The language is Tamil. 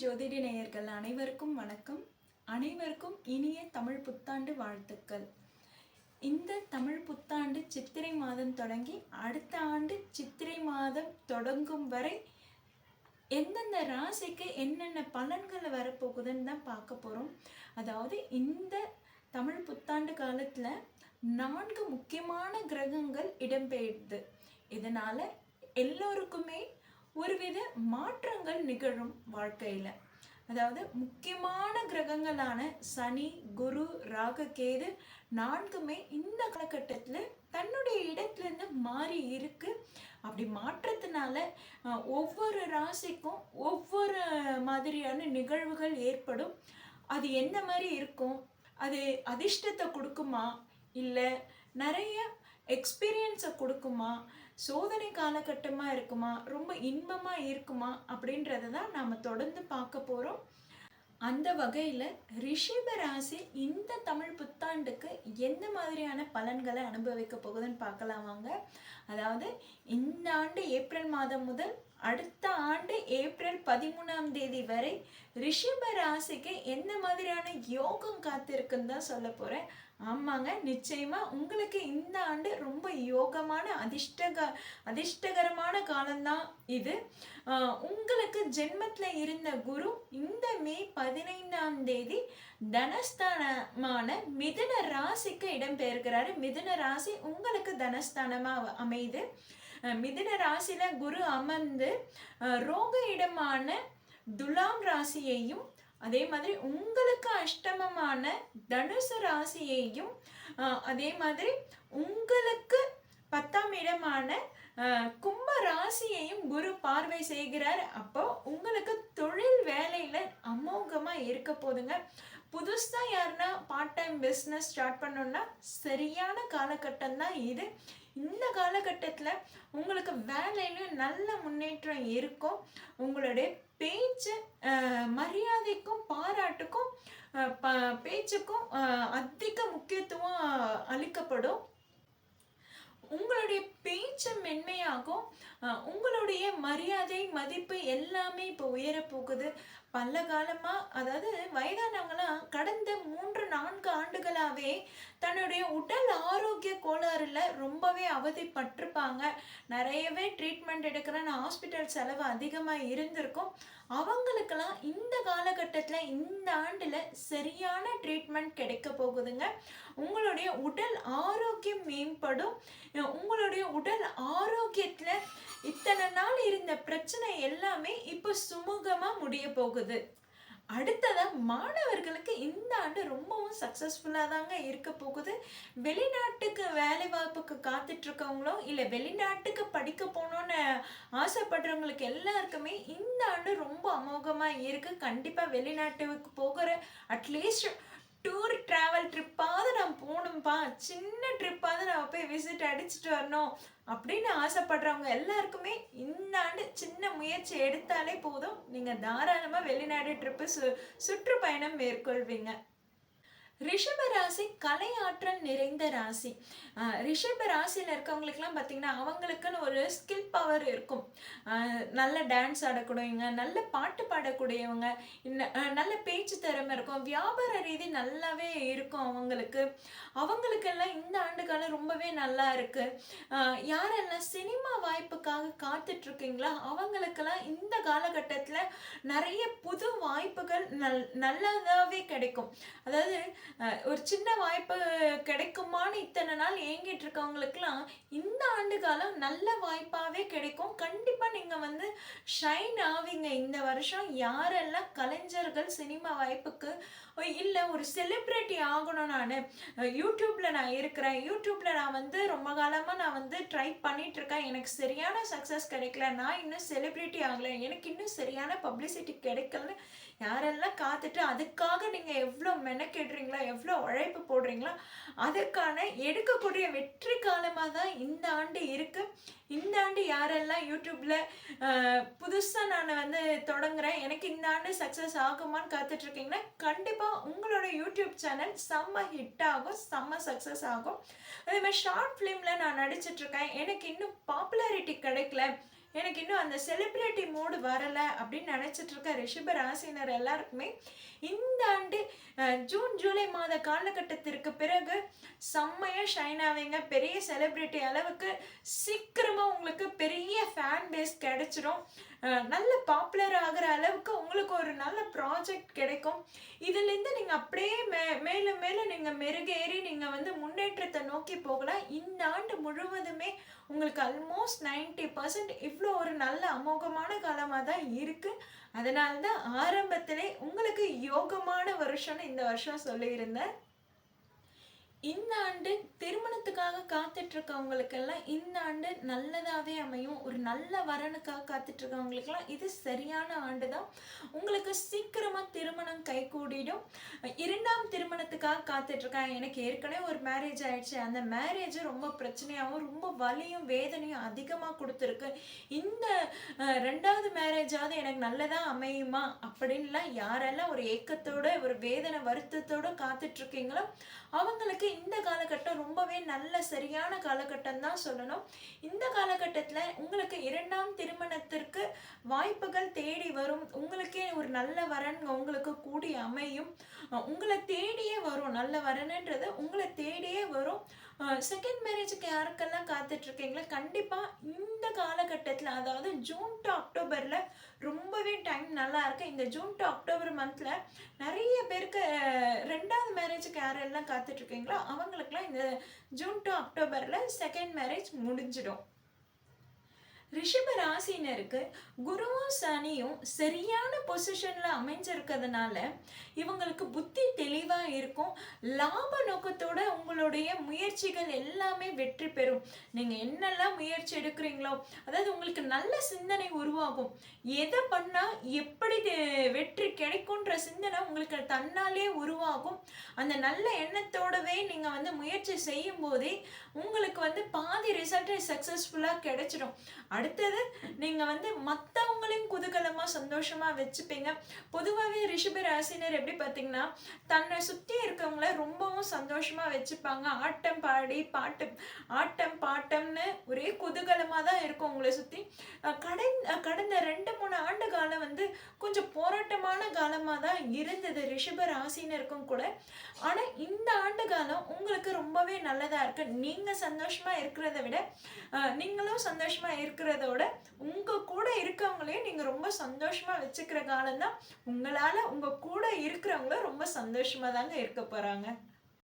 ஜோதிட நேயர்கள் அனைவருக்கும் வணக்கம். அனைவருக்கும் இனிய தமிழ் புத்தாண்டு வாழ்த்துக்கள். இந்த தமிழ் புத்தாண்டு சித்திரை மாதம் தொடங்கி அடுத்த ஆண்டு சித்திரை மாதம் தொடங்கும் வரை எந்தெந்த ராசிக்கு என்னென்ன பலன்கள் வரப்போகுதுன்னு தான் பார்க்க போகிறோம் அதாவது இந்த தமிழ் புத்தாண்டு காலத்தில் நான்கு முக்கியமான கிரகங்கள் இடம்பெயர்து. இதனால் எல்லோருக்குமே ஒருவித மாற்றங்கள் நிகழும் வாழ்க்கையில். அதாவது முக்கியமான கிரகங்களான சனி குரு ராககேது நான்குமே இந்த காலகட்டத்தில் தன்னுடைய இடத்துலேருந்து மாறி இருக்கு. அப்படி மாற்றத்தினால ஒவ்வொரு ராசிக்கும் ஒவ்வொரு மாதிரியான நிகழ்வுகள் ஏற்படும். அது என்ன மாதிரி இருக்கும்? அது அதிர்ஷ்டத்தை கொடுக்குமா? இல்லை நிறைய எக்ஸ்பீரியன்ஸை கொடுக்குமா? சோதனை காலகட்டமாக இருக்குமா? ரொம்ப இன்பமாக இருக்குமா? அப்படின்றத தான் நாம் தொடர்ந்து பார்க்க போகிறோம் அந்த வகையில் ரிஷப ராசி இந்த தமிழ் புத்தாண்டுக்கு எந்த மாதிரியான பலன்களை அனுபவிக்க போகுதுன்னு பார்க்கலாம் வாங்க. அதாவது இந்த ஆண்டு ஏப்ரல் மாதம் முதல் அடுத்த ஆண்டு ஏப்ரல் பதிமூணாம் தேதி வரை ரிஷப ராசிக்கு எந்த மாதிரியான யோகம் காத்திருக்குன்னு தான் சொல்ல போகிறேன் ஆமாங்க நிச்சயமாக உங்களுக்கு இந்த ஆண்டு ரொம்ப யோகமான அதிர்ஷ்டக அதிர்ஷ்டகரமான காலம்தான் இது. உங்களுக்கு ஜென்மத்தில் இருந்த குரு இந்த மே பதினைந்தாம் தேதி தனஸ்தானமான மிதுன ராசிக்கு இடம்பெயர்கிறாரு. மிதுன ராசி உங்களுக்கு தனஸ்தானமாக அமையுது. மிதுன ராசியில குரு அமர்ந்து ரோக இடமான துலாம் ராசியையும் அதே மாதிரி உங்களுக்கு அஷ்டமமான தனுசு ராசியையும் அதே மாதிரி உங்களுக்கு பத்தாம் இடமான கும்ப ராசியையும் குரு பார்வை செய்கிறார். அப்போ உங்களுக்கு தொழில் வேலையில அமோகமா இருக்க போதுங்க. புதுசா யாருன்னா பார்ட் டைம் பிஸ்னஸ் ஸ்டார்ட் பண்ணோம்னா சரியான காலகட்டம் தான் இது. இந்த காலகட்டத்தில் உங்களுக்கு வேலையிலும் நல்ல முன்னேற்றம் இருக்கும். உங்களுடைய பேச்சு மரியாதைக்கும் பாராட்டுக்கும் ப- பேச்சுக்கும் அதிக முக்கியத்துவம் அளிக்கப்படும். உங்களுடைய பேச்சு மென்மையாகும். உங்களுடைய மரியாதை மதிப்பு எல்லாமே இப்போ உயர போகுது பல காலமாக அதாவது வயதானவங்களாம் கடந்த மூன்று நான்கு ஆண்டுகளாகவே தன்னுடைய உடல் ஆரோக்கிய கோளாறுல ரொம்பவே அவதிப்பட்டிருப்பாங்க. நிறையவே ட்ரீட்மெண்ட் எடுக்கிறேன்னு ஹாஸ்பிட்டல் செலவு அதிகமாக இருந்திருக்கும். அவங்களுக்கெல்லாம் இந்த காலகட்டத்தில் இந்த ஆண்டில் சரியான ட்ரீட்மெண்ட் கிடைக்க போகுதுங்க. உங்களுடைய உடல் ஆரோக்கியம் மேம்படும். உங்களுடைய உடல் ஆரோக்கியத்தில் இத்தனை நாள் இருந்த பிரச்சனை எல்லாமே இப்போ சுமூகமாக முடிய போகுது. அடுத்ததாக மாணவர்களுக்கு இந்த ஆண்டு ரொம்பவும் சக்ஸஸ்ஃபுல்லாக தாங்க இருக்க போகுது. வெளிநாட்டுக்கு வேலை வாய்ப்புக்கு காத்துட்டு இல்லை வெளிநாட்டுக்கு படிக்க போகணுன்னு ஆசைப்படுறவங்களுக்கு எல்லாருக்குமே இந்த ஆண்டு ரொம்ப அமோகமாக இருக்கு. கண்டிப்பாக வெளிநாட்டுக்கு போகிற அட்லீஸ்ட் டூர் ட்ராவல் ட்ரிப்பாவது நான் போகணும்ப்பா சின்ன ட்ரிப்பாவது நான் போய் விசிட் அடிச்சுட்டு வரணும் அப்படின்னு ஆசைப்படுறவங்க எல்லாருக்குமே இந்த ஆண்டு சின்ன முயற்சி எடுத்தாலே போதும். நீங்கள் தாராளமாக வெளிநாடு ட்ரிப்பு சு சுற்றுப்பயணம் மேற்கொள்வீங்க. ரிஷப ராசி கலை ஆற்றல் நிறைந்த ராசி. ரிஷப ராசியில் இருக்கவங்களுக்குலாம் பார்த்தீங்கன்னா அவங்களுக்குன்னு ஒரு ஸ்கில் பவர் இருக்கும். நல்ல டான்ஸ் ஆடக்கூடியவங்க நல்ல பாட்டு பாடக்கூடியவங்க இன்ன- நல்ல பேச்சு திறமை இருக்கும். வியாபார ரீதி நல்லாவே இருக்கும் அவங்களுக்கு. அவங்களுக்கெல்லாம் இந்த ஆண்டு காலம் ரொம்பவே நல்லா இருக்கு. யாரெல்லாம் சினிமா வாய்ப்புக்காக காத்துட்டு இருக்கீங்களா அவங்களுக்கெல்லாம் இந்த காலகட்டத்தில் நிறைய புது வாய்ப்புகள் நல் நல்லதாகவே கிடைக்கும். அதாவது ஒரு சின்ன வாய்ப்பு கிடைக்குமான்னு இத்தனை நாள் ஏங்கிட்டு இருக்கவங்களுக்குலாம் இந்த ஆண்டு காலம் நல்ல வாய்ப்பாகவே கிடைக்கும். கண்டிப்பாக நீங்கள் வந்து ஷைன் ஆவீங்க. இந்த வருஷம் யாரெல்லாம் கலைஞர்கள் சினிமா வாய்ப்புக்கு இல்லை ஒரு செலிப்ரிட்டி ஆகணும் நான் யூடியூப்பில் நான் இருக்கிறேன். யூடியூப்பில் நான் வந்து ரொம்ப காலமாக நான் வந்து ட்ரை பண்ணிகிட்ருக்கேன் எனக்கு சரியான சக்ஸஸ் கிடைக்கல. நான் இன்னும் செலிப்ரிட்டி ஆகலை. எனக்கு இன்னும் சரியான பப்ளிசிட்டி கிடைக்கலன்னு யாரெல்லாம் காத்துட்டு அதுக்காக நீங்கள் எவ்வளோ மெனக்கெடுறீங்களோ எவ்வளோ உழைப்பு போடுறீங்களோ அதுக்கான எடுக்கக்கூடிய வெற்றி காலமாக தான் இந்த ஆண்டு இருக்குது இந்த ஆண்டு யாரெல்லாம் யூடியூப்பில் புதுசாக நான் வந்து தொடங்குறேன் எனக்கு இந்த ஆண்டு சக்ஸஸ் ஆகுமான்னு காத்துட்ருக்கீங்கன்னா கண்டிப்பாக உங்களோட யூடியூப் சேனல் செம்ம ஹிட் ஆகும் செம்ம சக்ஸஸ் ஆகும். அதே மாதிரி ஷார்ட் ஃபிலிமில் நான் நடிச்சிட்டு இருக்கேன் எனக்கு இன்னும் பாப்புலாரிட்டி கிடைக்கல. எனக்கு இன்னும் அந்த செலிப்ரிட்டி மூடு வரலை அப்படின்னு நினச்சிட்டு இருக்க ரிஷப ராசினர் எல்லாருக்குமே இந்த ஆண்டு ஜூன் ஜூலை மாத காலகட்டத்திற்கு பிறகு செம்மையாக ஷைன் ஆவீங்க. பெரிய செலிப்ரிட்டி அளவுக்கு சீக்கிரமாக உங்களுக்கு பெரிய ஃபேன் பேஸ் கிடைச்சிரும். நல்ல பாப்புலர் ஆகிற அளவுக்கு உங்களுக்கு ஒரு நல்ல ப்ராஜெக்ட் கிடைக்கும். இதுலேருந்து நீங்கள் அப்படியே மே மேலும் மேலும் நீங்கள் மெருகேறி நீங்கள் வந்து முன்னேற்றத்தை நோக்கி போகலாம். இந்த ஆண்டு முழுவதுமே உங்களுக்கு ஆல்மோஸ்ட் நைன்டி பர்சன்ட் இவ்வளோ ஒரு நல்ல அமோகமான காலமாக தான் இருக்குது அதனால தான் ஆரம்பத்திலே உங்களுக்கு யோகமான வருஷம்னு இந்த வருஷம் சொல்லியிருந்தேன். இந்த ஆண்டு திருமணத்துக்காக காத்துட்டு இருக்கவங்களுக்கெல்லாம் இந்த ஆண்டு நல்லதாகவே அமையும். ஒரு நல்ல வரனுக்காக காத்துட்டு இருக்கவங்களுக்கெல்லாம் இது சரியான ஆண்டு தான் உங்களுக்கு சீக்கிரமாக திருமணம் கைகூடிடும். இரண்டாம் திருமணத்துக்காக காத்துட்டு இருக்காங்க எனக்கு ஏற்கனவே ஒரு மேரேஜ் ஆயிடுச்சு. அந்த மேரேஜ் ரொம்ப பிரச்சனையாகவும் ரொம்ப வலியும் வேதனையும் அதிகமாக கொடுத்துருக்கு. இந்த ரெண்டாவது மேரேஜாவது எனக்கு நல்லதாக அமையுமா? அப்படின்லாம் யாரெல்லாம் ஒரு ஏக்கத்தோட ஒரு வேதனை வருத்தத்தோட காத்துட்டு இருக்கீங்களோ அவங்களுக்கு இந்த காலகட்டம் ரொம்பவே நல்ல சரியான காலகட்டம் தான் சொல்லணும். இந்த காலகட்டத்தில் உங்களுக்கு இரண்டாம் திருமணத்திற்கு வாய்ப்புகள் தேடி வரும். உங்களுக்கே ஒரு நல்ல வரன் உங்களுக்கு கூடி அமையும். உங்களை தேடியே வரும். நல்ல வரனுன்றது உங்களை தேடியே வரும். செகண்ட் மேரேஜுக்கு யாருக்கெல்லாம் காத்துட்ருக்கீங்களா கண்டிப்பாக இந்த காலகட்டத்தில் அதாவது ஜூன் டு அக்டோபரில் ரொம்பவே டைம் நல்லா இருக்கு இந்த ஜூன் டு அக்டோபர் மந்தில் நிறைய பேருக்கு ரெண்டாவது மேரேஜுக்கு யாரெல்லாம் காத்துட்ருக்கீங்களோ அவங்களுக்குலாம் இந்த ஜூன் டு அக்டோபரில் செகண்ட் மேரேஜ் முடிஞ்சிடும். ரிஷப ராசினருக்கு குருவும் சனியும் சரியான பொசிஷனில் அமைஞ்சிருக்கிறதுனால இவங்களுக்கு புத்தி தெளிவாக இருக்கும். லாப நோக்கத்தோட உங்களுடைய முயற்சிகள் எல்லாமே வெற்றி பெறும். நீங்கள் என்னெல்லாம் முயற்சி எடுக்கிறீங்களோ அதாவது உங்களுக்கு நல்ல சிந்தனை உருவாகும். எதை பண்ணால் எப்படி வெற்றி கிடைக்கும்ன்ற சிந்தனை உங்களுக்கு தன்னாலே உருவாகும். அந்த நல்ல எண்ணத்தோடவே நீங்கள் வந்து முயற்சி செய்யும் போதே உங்களுக்கு வந்து பாதி ரிசல்ட் சக்ஸஸ்ஃபுல்லாக கிடைச்சிடும். அடுத்தது நீங்க வந்து மத்தவங்களையும் குதூகலமா சந்தோஷமா வச்சுப்பீங்க. பொதுவாகவே ரிஷப ராசினர் எப்படி பார்த்தீங்கன்னா தன்னை சுற்றி இருக்கவங்கள ரொம்பவும் சந்தோஷமா வச்சுப்பாங்க. ஆட்டம் பாடி பாட்டு ஆட்டம் பாட்டம்னு ஒரே குதூகலமா தான் இருக்கும் உங்களை சுத்தி. கடந்த கடந்த ரெண்டு மூணு ஆண்டு காலம் வந்து கொஞ்சம் போராட்டமான காலமா தான் இருந்தது ரிஷப ராசினருக்கும் கூட. ஆனா இந்த ஆண்டு காலம் ரொம்பவே நல்லதாக இருக்கு. நீங்கள் சந்தோஷமாக இருக்கிறத விட நீங்களும் சந்தோஷமாக இருக்கிறதோட உங்கள் கூட இருக்கவங்களையும் நீங்கள் ரொம்ப சந்தோஷமாக வச்சுக்கிற காலம் தான் உங்கள் கூட இருக்கிறவங்களும் ரொம்ப சந்தோஷமாக தாங்க இருக்க போகிறாங்க